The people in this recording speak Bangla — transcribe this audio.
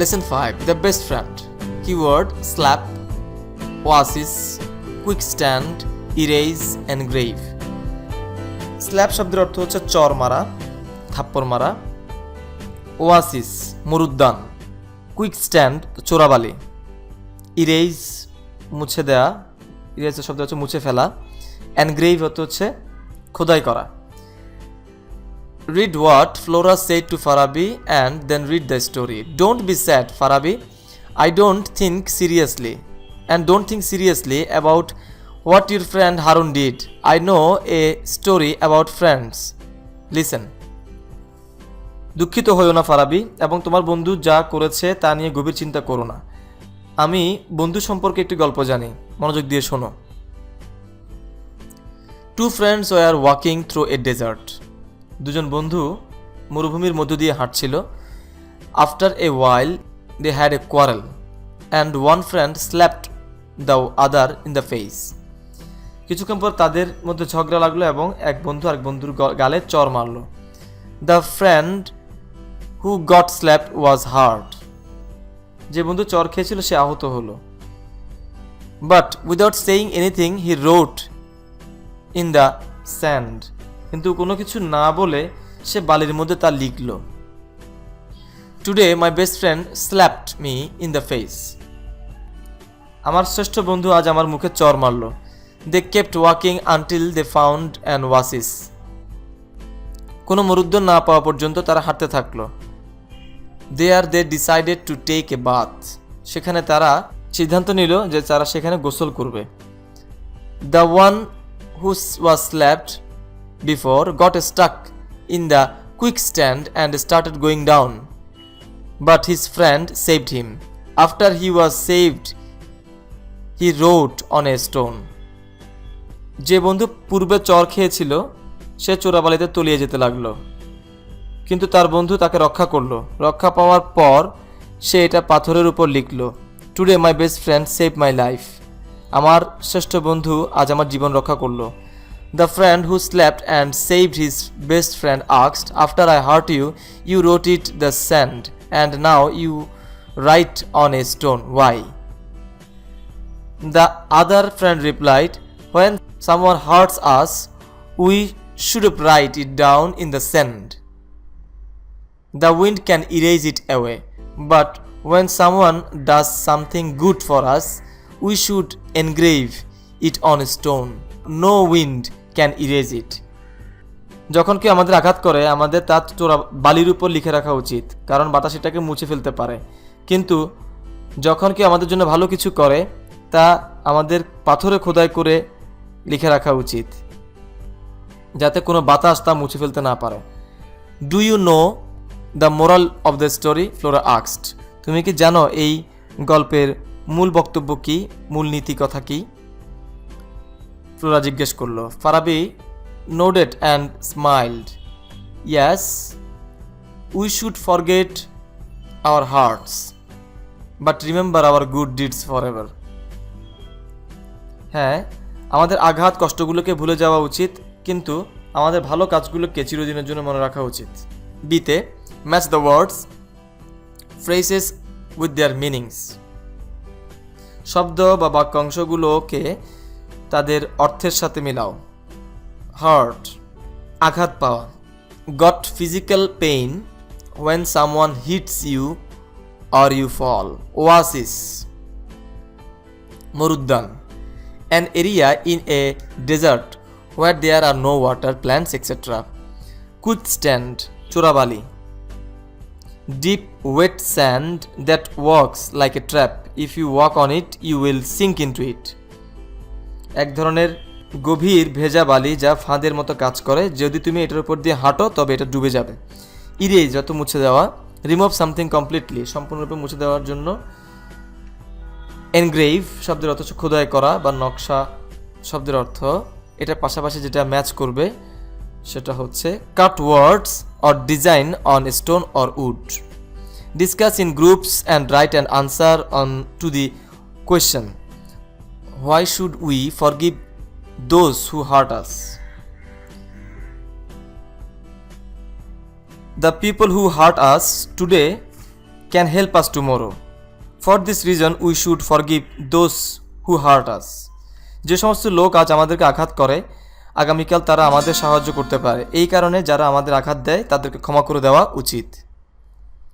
Lesson 5 The Best Friend. Keyword slap, oasis, quick stand, erase, engrave. Slap শব্দের অর্থ হচ্ছে চর মারা থাপ্পড় মারা। ওয়াসিস মরুদ্যান। কুইক স্ট্যান্ড চোরাবালি। ইরেজ মুছে দেয়া। ইরেজ শব্দ হচ্ছে মুছে ফেলা। অ্যানগ্রেভ হতে হচ্ছে খোদাই করা। Read what Flora said to Farabi and then read the story. Don't be sad, Farabi. I don't think seriously. And don't think seriously about what your friend Harun did. I know a story about friends. Listen. দুঃখিত হইও না ফারাবি এবং তোমার বন্ধু যা করেছে তা নিয়ে গভীর চিন্তা করো না আমি বন্ধু সম্পর্কে একটি গল্প জানি মনোযোগ দিয়ে শোনো two friends were walking through a desert দুজন বন্ধু মরুভূমির মধ্য দিয়ে হাঁটছিল। After a while they had a quarrel and one friend slapped the other in the face কিছুক্ষণ পর তাদের মধ্যে ঝগড়া লাগল এবং এক বন্ধু আরেক বন্ধুর গালে চর মারলো। The friend who got slapped was hurt যে বন্ধু চর খেয়েছিল, সে আহত হলো। But without saying anything he wrote in the sand কিন্তু কোনো কিছু না বলে সে বালির মধ্যে তা লিখল। Today my best friend slapped me in the face আমার শ্রেষ্ঠ বন্ধু আজ আমার মুখে চর মারল। They kept walking until they found and oasis কোনো মরুদ্যান না পাওয়া পর্যন্ত তারা হাঁটতে থাকল। They are they decided to take a bath সেখানে তারা সিদ্ধান্ত নিল যে তারা সেখানে গোসল করবে। The one s- was slapped before got stuck in the quickstand and started going down. But his friend saved him. After he was saved, he wrote on a stone. যে বন্ধু পূর্বে চর খেয়েছিল সে চোরাবালিতে তলিয়ে যেতে লাগল কিন্তু তার বন্ধু তাকে রক্ষা করল রক্ষা পাওয়ার পর সে এটা পাথরের উপর লিখলো today my best friend save my life আমার শ্রেষ্ঠ বন্ধু আজ আমার জীবন রক্ষা করল The friend who slept and saved his best friend asked, After I hurt you, you wrote it the sand, and now you write on a stone. Why? The other friend replied, When someone hurts us, we should write it down in the sand. The wind can erase it away, but when someone does something good for us, we should engrave it on a stone. No wind can erase it যখন কেউ আমাদের আঘাত করে, আমাদের তা চোরা বালির উপর লিখে রাখা উচিত, কারণ বাতাস এটাকে মুছে ফেলতে পারে। কিন্তু যখন কেউ আমাদের জন্য ভালো কিছু করে, তা আমাদের পাথরে খোদাই করে লিখে রাখা উচিত, যাতে কোনো বাতাস তা মুছে ফেলতে না পারে। Do you know the moral of the story Flora আক্সড তুমি কি জানো এই গল্পের মূল বক্তব্য কী, মূল নীতি কথা কি? ফ্লোরা জিজ্ঞেস করল, Farabi nodded and smiled yes we should forget our hurts but remember our good deeds for ever হ্যাঁ আমাদের আঘাত কষ্টগুলোকে ভুলে যাওয়া উচিত, কিন্তু আমাদের ভালো কাজগুলোকে চিরদিনের জন্য মনে রাখা উচিত। বিতে match the words phrases with their meanings শব্দ বা বাক্যাংশগুলোকে তাদের অর্থের সাথে মিলাও। হার্ট আঘাত পাওয়া। Got physical pain when someone hits you or you fall oasis মরুদ্যান। An area in a desert where there are no water plants etcetera quicksand Chorabali. Deep wet sand that works like a trap if you walk on it you will sink into it এক ধরনের গভীর ভেজা বালি যা ফাঁদের মতো কাজ করে। যদি তুমি এটার উপর দিয়ে হাঁটো, তবে এটা ডুবে যাবে। ইরেজ যত মুছে দেওয়া। রিমুভ সামথিং কমপ্লিটলি সম্পূর্ণরূপে মুছে দেওয়ার জন্য এনগ্রেভ শব্দের অর্থ খোদাই করা বা নকশা শব্দের অর্থ। এটার পাশাপাশি যেটা ম্যাচ করবে, সেটা হচ্ছে cut words or design on stone or wood discuss in groups and write and answer on to the question why should we forgive those who hurt us The people who hurt us today can help us tomorrow for this reason we should forgive those who hurt us যে সমস্ত লোক আজ আমাদেরকে আঘাত করে, আগামীকাল তারা আমাদের সাহায্য করতে পারে। এই কারণে যারা আমাদের আঘাত দেয়, তাদেরকে ক্ষমা করে দেওয়া উচিত।